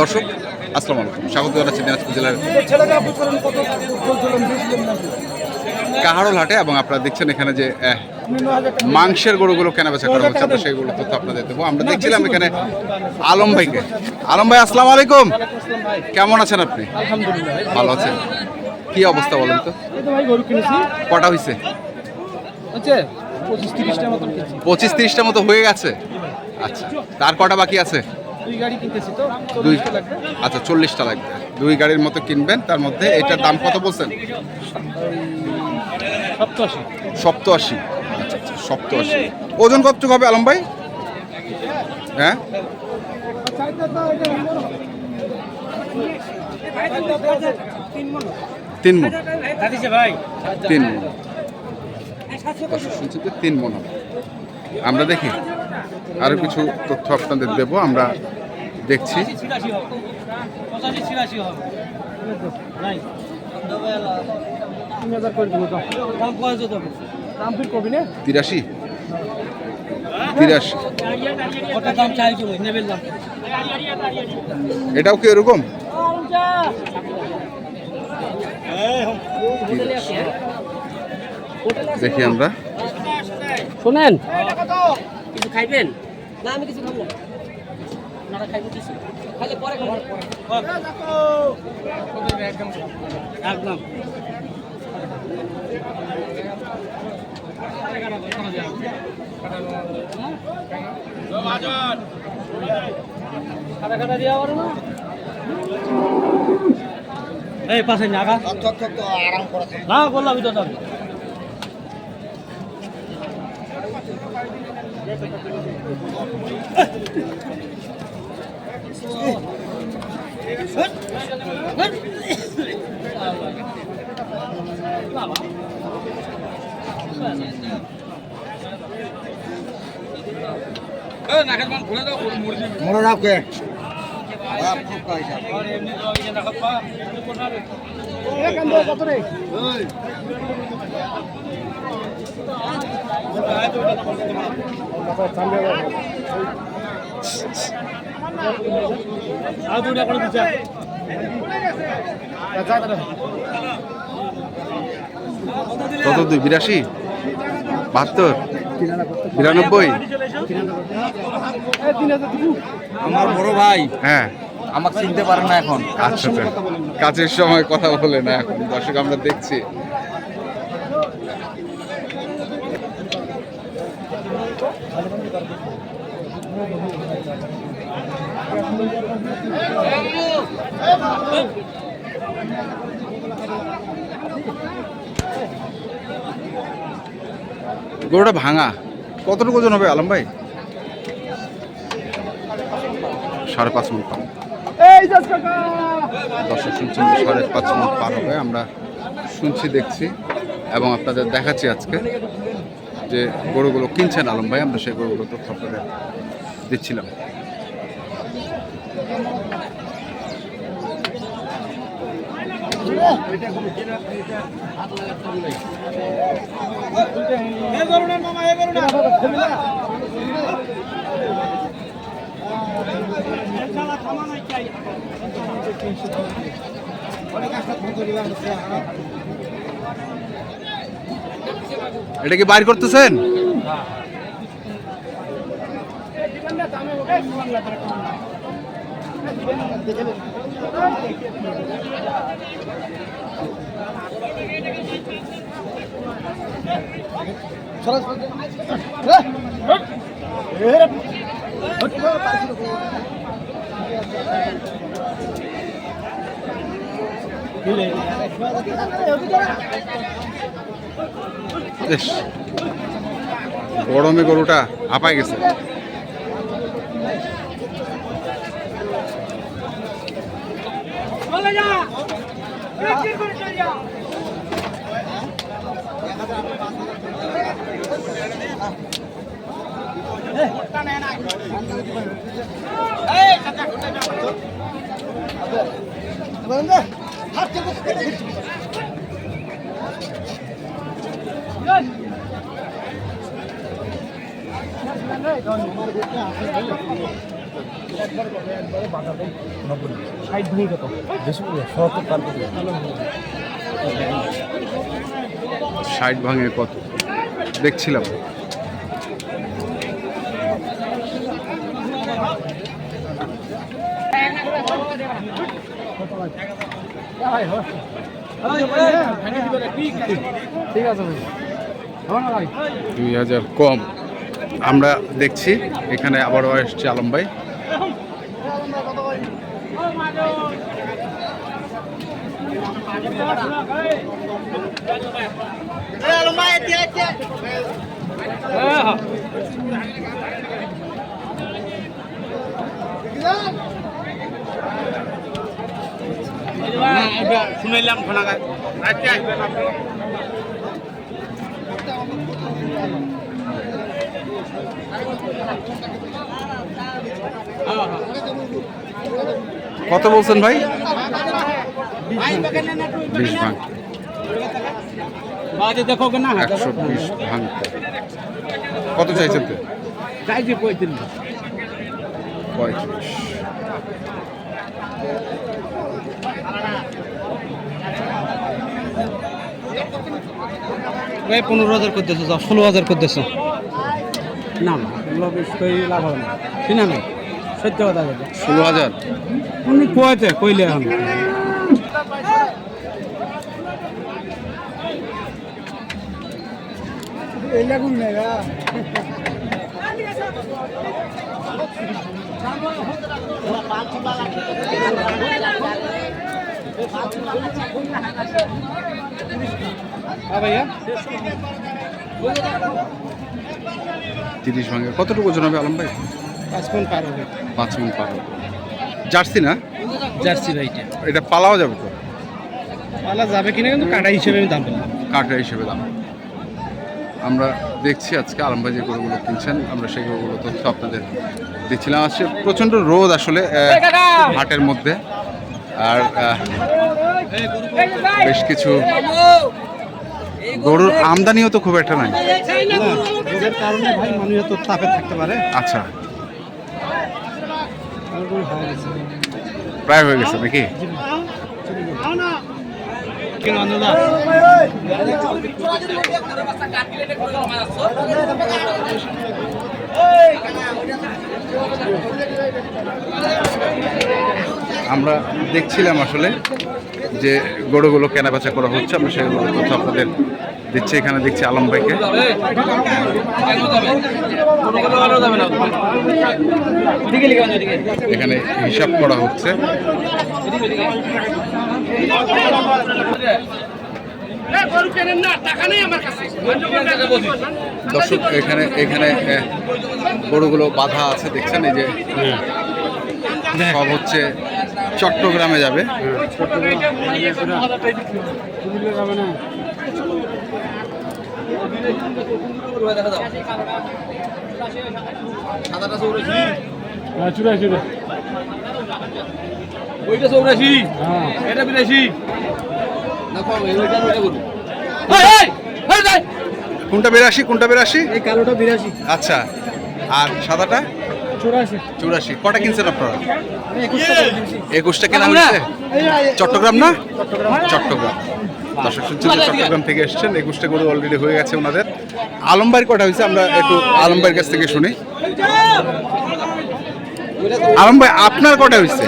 দর্শক, আসসালামু আলাইকুম। স্বাগত জানাচ্ছি দিনাজপুর জেলার কাহারল হাটে এবং আপনারা দেখছেন এখানে যে মাংসের গরুগুলো কেনা বেচা করা হচ্ছে। আমরা সেইগুলো তথ্য আপনাদের দেবো। আমরা দেখছিলাম এখানে আলম ভাইকে। আলম ভাই, আসসালামু আলাইকুম। কেমন আছেন আপনি? ভালো আছেন। কি অবস্থা বলেন তো? কটা হয়েছে হচ্ছে পঁচিশ তিরিশটা মতো হয়ে গেছে? আচ্ছা তার কটা বাকি আছে? দুই আচ্ছা চল্লিশটা লাগবে। দুই গাড়ির মতো কিনবেন তার মধ্যে এটার দাম কত বলছেন? সপ্তাশি সপ্তআশি। আচ্ছা আচ্ছা সপ্তআশি। ওজন কতটুকু হবে আলম ভাই? হ্যাঁ? তিন মন। ভাই। তিন মন। দর্শক শুনছি যে তিন মন হবে। আমরা দেখি। আরও কিছু তথ্য আপনাদের দেব আমরা দেখছি। তিরাশি? তিরাশি। এটাও কি এরকম দেখি আমরা। শোনেন। কিছু খাইবেন? না আমি কিছু খাব না। খাইবো কিছু? খাইলে পরে খাব। একদম। না? এই পাশে না না বললাম তো মনে রাখবে কত রে আর দুটা করে দিচ্ছা কত দুই? বিরাশি? বাহাত্তর? বিরানব্বই? আমার বড় ভাই। হ্যাঁ। আমাকে চিনতে পারে না এখন। আচ্ছা আচ্ছা। কাজের সময় কথা বলে না এখন। দর্শক আমরা দেখছি। গরুটা ভাঙা। কতটুকু ওজন হবে আলম ভাই? সাড়ে পাঁচ মন পান দর্শক শুনছেন সাড়ে পাঁচ মিনিট পার হবে। আমরা শুনছি দেখছি এবং আপনাদের দেখাচ্ছি আজকে যে গরুগুলো কিনছেন আলম ভাই। আমরা সেই গরুগুলো তথ্য আপনাদের দিচ্ছিলাম। এটা কি বাইর করতেছেন বেশ গরমে গরুটা হাঁপায় গেছে। চলে যা বিক্রি করে চলে যা Yes. আছে ভাই হ্যাঁ ভাই দুই হাজার কম। আমরা দেখছি এখানে আবারও এসছে আলম ভাই। শুনাইলাম খোনাগায় আচ্ছা কত বলছেন ভাই? বিশ ভাঙ। বাজে না। একশো বিশ ভাঙ। কত চাইছেন তো? চাইছে পঁয়ত্রিশ। পঁয়ত্রিশ। ভাই পনেরো হাজার করতেছো ষোলো হাজার করতেছো। না না লাভ হবে না। ঠিক না সত্য কথা বলতে। ষোলো হাজার। উনি কোয়াতে কইলে এখন। ভাইয়া। তিরিশ ভাঙে। কতটুকু ওজন হবে আলম ভাই? পাঁচ মন পার হবে। পাঁচ পার হবে। জার্সি না? জার্সি ভাইটা এটা। পালাও যাবে তো? পালা যাবে কিনা কিন্তু কাটা হিসেবে আমি দাম বললাম। কাঠা হিসেবে দাম। আমরা দেখছি আজকে যে গরুগুলো কিনছেন আমরা সেই গরুগুলো তথ্য আপনাদের দিচ্ছিলাম। আজকে প্রচণ্ড রোদ আসলে হাটের মধ্যে। আর বেশ কিছু গরুর আমদানিও তো খুব একটা নাই। কারণে ভাই মানুষ তো তাপে থাকতে পারে। আচ্ছা। প্রায় হয়ে গেছে নাকি? আমরা দেখছিলাম আসলে যে গরুগুলো কেনাবেচা করা হচ্ছে। আমরা সেগুলো তথ্য আপনাদের দিচ্ছি। এখানে দেখছি আলম ভাইকে। এখানে হিসাব করা হচ্ছে। দর্শক এখানে এখানে গরুগুলো বাধা আছে দেখছেন এই যে? সব হচ্ছে চট্টগ্রামে যাবে। ওইটা চৌরাশি। হ্যাঁ। এটা বিরাশি। কোনটা বিরাশি কোনটা বিরাশি? এই কালোটা বিরাশি। আচ্ছা আর সাদাটা? চৌরাশি। চুরাশি। কটা কিনছেন আপনারা? একুশটা। কেনা হয়েছে? চট্টগ্রাম না? চট্টগ্রাম। দর্শক শুনছেন চট্টগ্রাম থেকে এসেছেন একুশটা গরু অলরেডি হয়ে গেছে ওনাদের। আলমবাইর কটা হয়েছে? আমরা একটু আলমবাইয়ের কাছ থেকে শুনি। আলম ভাই, আপনার কটা হয়েছে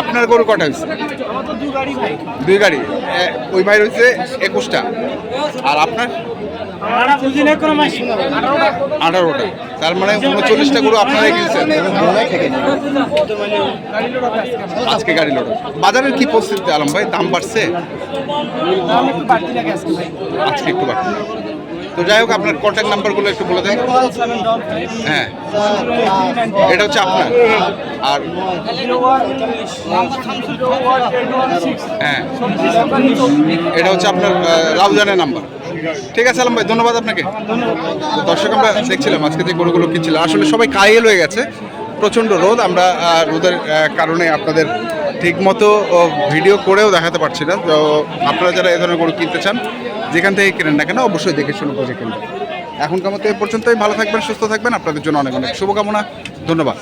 আপনার গরু কটা হয়েছে দুই গাড়ি। ওই ভাই হয়েছে একুশটা। আর আপনার? আঠারোটা। তার মানে উনচল্লিশটা গরু আপনারাই কিনছেন। আজকে গাড়ি লোড বাজারের কি পরিস্থিতি আলম ভাই? দাম বাড়ছে? আজকে একটু বাড়ছে। তো যাই হোক, আপনার কন্ট্যাক্ট নাম্বারগুলো একটু বলে দেন। হ্যাঁ। এটা হচ্ছে আপনার। আর হ্যাঁ। এটা হচ্ছে আপনার রাউজানের নাম্বার ঠিক আছে আলম ভাই, ধন্যবাদ আপনাকে। দর্শক, আমরা দেখছিলাম আজকে যে গরুগুলো কিনছিলাম আসলে সবাই কাইয়েল হয়ে গেছে। প্রচণ্ড রোদ। আমরা রোদের কারণে আপনাদের ঠিকমতো ভিডিও করেও দেখাতে পারছি না। তো আপনারা যারা এ ধরনের গরু কিনতে চান যেখান থেকে কেনেন না কেন অবশ্যই দেখে শুনে বুঝে কেন এখনকার মতো এ পর্যন্তই। ভালো থাকবেন, সুস্থ থাকবেন। আপনাদের জন্য অনেক অনেক শুভকামনা। ধন্যবাদ।